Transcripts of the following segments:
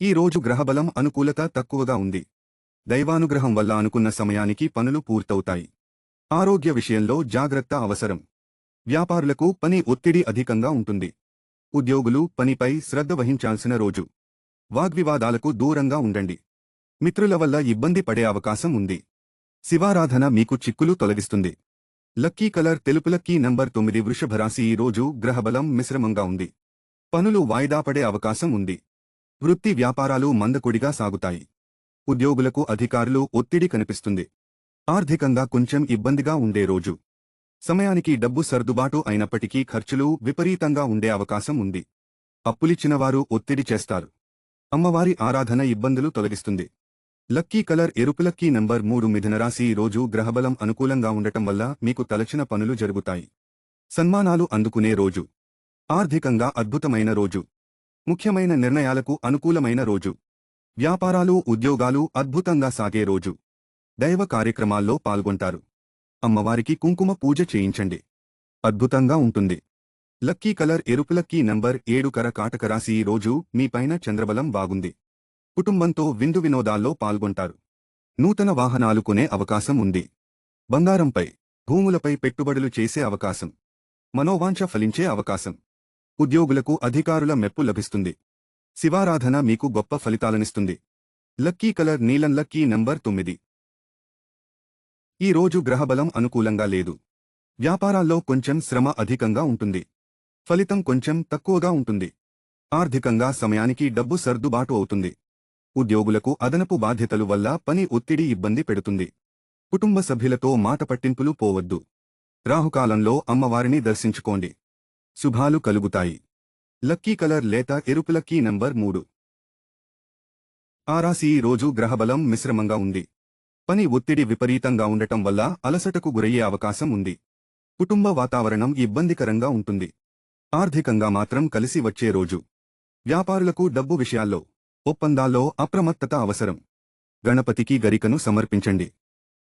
ఈ రోజు గ్రహబలం అనుకూలత తక్కువగా ఉంది. దైవానుగ్రహం వల్ల అనుకున్న సమయానికి పనులు పూర్తవుతాయి. ఆరోగ్య విషయంలో జాగ్రత్త అవసరం. వ్యాపారులకు పని ఒత్తిడి అధికంగా ఉంటుంది. ఉద్యోగులు పనిపై శ్రద్ధ వహించాల్సిన రోజు. వాగ్వివాదాలకు దూరంగా ఉండండి. మిత్రుల వల్ల ఇబ్బంది పడే అవకాశం ఉంది. శివారాధన మీకు చిక్కులు తొలగిస్తుంది. లక్కీ కలర్ తెలుపు లక్కీ నంబర్ తొమ్మిది వృషభరాశి ఈ రోజు గ్రహబలం మిశ్రమంగా ఉంది. పనులు వాయిదా పడే అవకాశం ఉంది. వృత్తి వ్యాపారాలు మందకొడిగా సాగుతాయి. ఉద్యోగులకు అధికారులు ఒత్తిడి కనిపిస్తుంది. ఆర్థికంగా కొంచెం ఇబ్బందిగా ఉండే రోజు. సమయానికి డబ్బు సర్దుబాటు అయినప్పటికీ ఖర్చులు విపరీతంగా ఉండే అవకాశం ఉంది. అప్పులిచ్చినవారు ఒత్తిడి చేస్తారు. అమ్మవారి ఆరాధన ఇబ్బందులు తొలగిస్తుంది. లక్కీ కలర్ ఎరుపు లక్కీ నంబర్ మూడు మిథునరాశి రోజు గ్రహబలం అనుకూలంగా ఉండటం వల్ల మీకు తలచిన పనులు జరుగుతాయి. సన్మానాలు అందుకునే రోజు. ఆర్థికంగా అద్భుతమైన రోజు. ముఖ్యమైన నిర్ణయాలకు అనుకూలమైన రోజు. వ్యాపారాలు ఉద్యోగాలు అద్భుతంగా సాగే రోజు. దైవ కార్యక్రమాల్లో పాల్గొంటారు. అమ్మవారికి కుంకుమ పూజ చేయించండి. అద్భుతంగా ఉంటుంది. లక్కీ కలర్ ఎరుపు లక్కీ నంబర్ ఏడు కర కాటక ఈ రోజు మీపైన చంద్రబలం బాగుంది. కుటుంబంతో విందు వినోదాల్లో పాల్గొంటారు. నూతన వాహనాలు కొనే అవకాశం ఉంది. బంగారంపై భూములపై పెట్టుబడులు చేసే అవకాశం. మనోవాంఛ ఫలించే అవకాశం. ఉద్యోగులకు అధికారుల మెప్పు లభిస్తుంది. శివారాధన మీకు గొప్ప ఫలితాలనిస్తుంది. లక్కీ కలర్ నీలం లక్కీ నంబర్ తొమ్మిది. ఈ రోజు గ్రహబలం అనుకూలంగా లేదు. వ్యాపారాల్లో కొంచెం శ్రమ అధికంగా ఉంటుంది. ఫలితం కొంచెం తక్కువగా ఉంటుంది. ఆర్థికంగా సమయానికి డబ్బు సర్దుబాటు అవుతుంది. ఉద్యోగులకు అదనపు బాధ్యతలు వల్ల పని ఒత్తిడి ఇబ్బంది పెడుతుంది. కుటుంబ సభ్యులతో మాట పట్టింపులు పోవద్దు. రాహుకాలంలో అమ్మవారిని దర్శించుకోండి. శుభాలు కలుగుతాయి. లక్కీ కలర్ లేత ఎరుపు లక్కీ నంబర్ మూడు. ఆరాసి ఈ రోజు గ్రహబలం మిశ్రమంగా ఉంది. పని ఒత్తిడి విపరీతంగా ఉండటం వల్ల అలసటకు గురయ్యే అవకాశం ఉంది. కుటుంబ వాతావరణం ఇబ్బందికరంగా ఉంటుంది. ఆర్థికంగా మాత్రం కలిసి వచ్చే రోజు. వ్యాపారులకు డబ్బు విషయాల్లో ఒప్పందాల్లో అప్రమత్తత అవసరం. గణపతికి గరికను సమర్పించండి.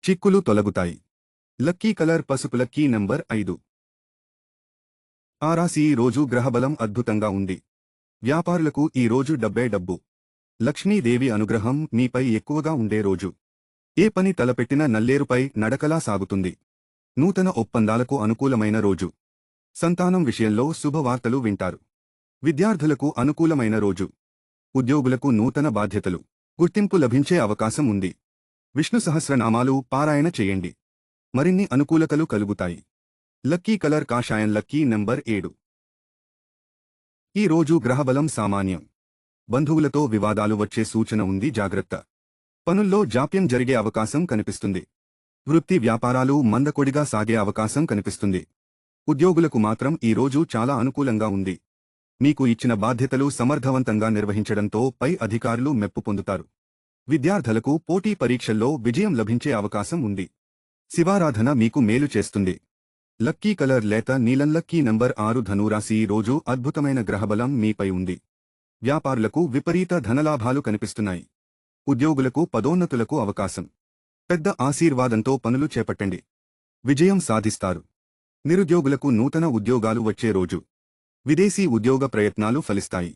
చిక్కులు తొలగుతాయి. లక్కీ కలర్ పసుపు లక్కీ నంబర్ ఐదు. ఆరాసి ఈ రోజు గ్రహబలం అద్భుతంగా ఉంది. వ్యాపారులకు ఈ రోజు డబ్బే డబ్బు. లక్ష్మీదేవి అనుగ్రహం మీపై ఎక్కువగా ఉండే రోజు. ఏ పని తలపెట్టిన నల్లేరుపై నడకలా సాగుతుంది. నూతన ఒప్పందాలకు అనుకూలమైన రోజు. సంతానం విషయంలో శుభవార్తలు వింటారు. విద్యార్థులకు అనుకూలమైన రోజు. ఉద్యోగులకు నూతన బాధ్యతలు. గుర్తింపు లభించే అవకాశం ఉంది. విష్ణు సహస్రనామాలు పారాయణ చేయండి. మరిన్ని అనుకూలతలు కలుగుతాయి. లక్కీ కలర్ కాషాయం లక్కీ నంబర్ ఏడు. ఈ రోజు గ్రహబలం సామాన్యం. బంధువులతో వివాదాలు వచ్చే సూచన ఉంది జాగ్రత్త. పనుల్లో జాప్యం జరిగే అవకాశం కనిపిస్తుంది. వృత్తి వ్యాపారాలు మందకొడిగా సాగే అవకాశం కనిపిస్తుంది. ఉద్యోగులకు మాత్రం ఈ రోజు చాలా అనుకూలంగా ఉంది. మీకు ఇచ్చిన బాధ్యతలు సమర్థవంతంగా నిర్వహించడంతో పై అధికారులు మెప్పు పొందుతారు. విద్యార్థులకు పోటీ పరీక్షల్లో విజయం లభించే అవకాశం ఉంది. శివారాధన మీకు మేలు చేస్తుంది. లక్కీ కలర్ లేత నీలం లక్కీ నంబర్ ఆరు ధనురాశి ఈ రోజు అద్భుతమైన గ్రహబలం మీపై ఉంది. వ్యాపారులకు విపరీత ధనలాభాలు కనిపిస్తున్నాయి. ఉద్యోగులకు పదోన్నతులకు అవకాశం. పెద్ద ఆశీర్వాదంతో పనులు చేపట్టండి. విజయం సాధిస్తారు. నిరుద్యోగులకు నూతన ఉద్యోగాలు వచ్చే రోజు. విదేశీ ఉద్యోగ ప్రయత్నాలు ఫలిస్తాయి.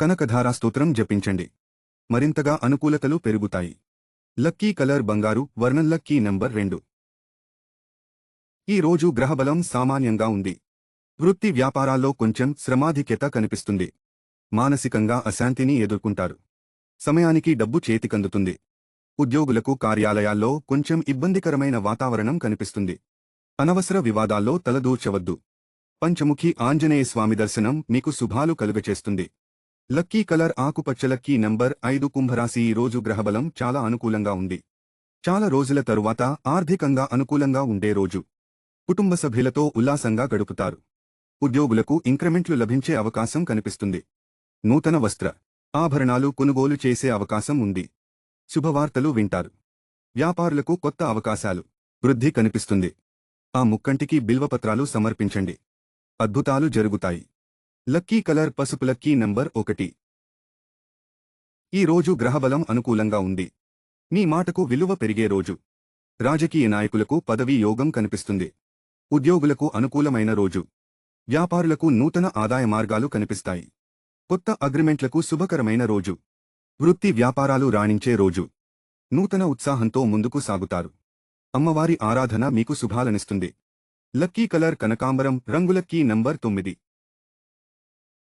కనకధారా స్తోత్రం జపించండి. మరింతగా అనుకూలతలు పెరుగుతాయి. లక్కీ కలర్ బంగారు వర్ణం లక్కీ నంబర్ రెండు. ఈ రోజు గ్రహబలం సామాన్యంగా ఉంది. వృత్తి వ్యాపారాల్లో కొంచెం శ్రమాధిక్యత కనిపిస్తుంది. మానసికంగా అశాంతిని ఎదుర్కొంటారు. సమయానికి డబ్బు చేతికందుతుంది. ఉద్యోగులకు కార్యాలయాల్లో కొంచెం ఇబ్బందికరమైన వాతావరణం కనిపిస్తుంది. అనవసర వివాదాల్లో తలదూర్చవద్దు. పంచముఖి ఆంజనేయ స్వామి దర్శనం మీకు శుభాలు కలుగచేస్తుంది. లక్కీ కలర్ ఆకుపచ్చ లక్కీ నంబర్ ఐదు కుంభరాశి ఈ రోజు గ్రహబలం చాలా అనుకూలంగా ఉంది. చాలా రోజుల తరువాత ఆర్థికంగా అనుకూలంగా ఉండే రోజు. కుటుంబ సభ్యులతో ఉల్లాసంగా గడుపుతారు. ఉద్యోగులకు ఇంక్రిమెంట్లు లభించే అవకాశం కనిపిస్తుంది. నూతన వస్త్ర ఆభరణాలు కొనుగోలు చేసే అవకాశం ఉంది. శుభవార్తలు వింటారు. వ్యాపారులకు కొత్త అవకాశాలు వృద్ధి కనిపిస్తుంది. ఆ ముక్కంటికి బిల్వపత్రాలు సమర్పించండి. అద్భుతాలు జరుగుతాయి. లక్కీ కలర్ పసుపు లక్కీ నంబర్ ఒకటి. ఈ రోజు గ్రహబలం అనుకూలంగా ఉంది. మీ మాటకు విలువ పెరిగే రోజు. రాజకీయ నాయకులకు పదవీ యోగం కనిపిస్తుంది. ఉద్యోగులకు అనుకూలమైన రోజు. వ్యాపారులకు నూతన ఆదాయ మార్గాలు కనిపిస్తాయి. కొత్త అగ్రిమెంట్లకు శుభకరమైన రోజు. వృత్తి వ్యాపారాలు రాణించే రోజు. నూతన ఉత్సాహంతో ముందుకు సాగుతారు. అమ్మవారి ఆరాధన మీకు శుభాలనిస్తుంది. లక్కీ కలర్ కనకాంబరం రంగులక్కీ నంబర్ తొమ్మిది.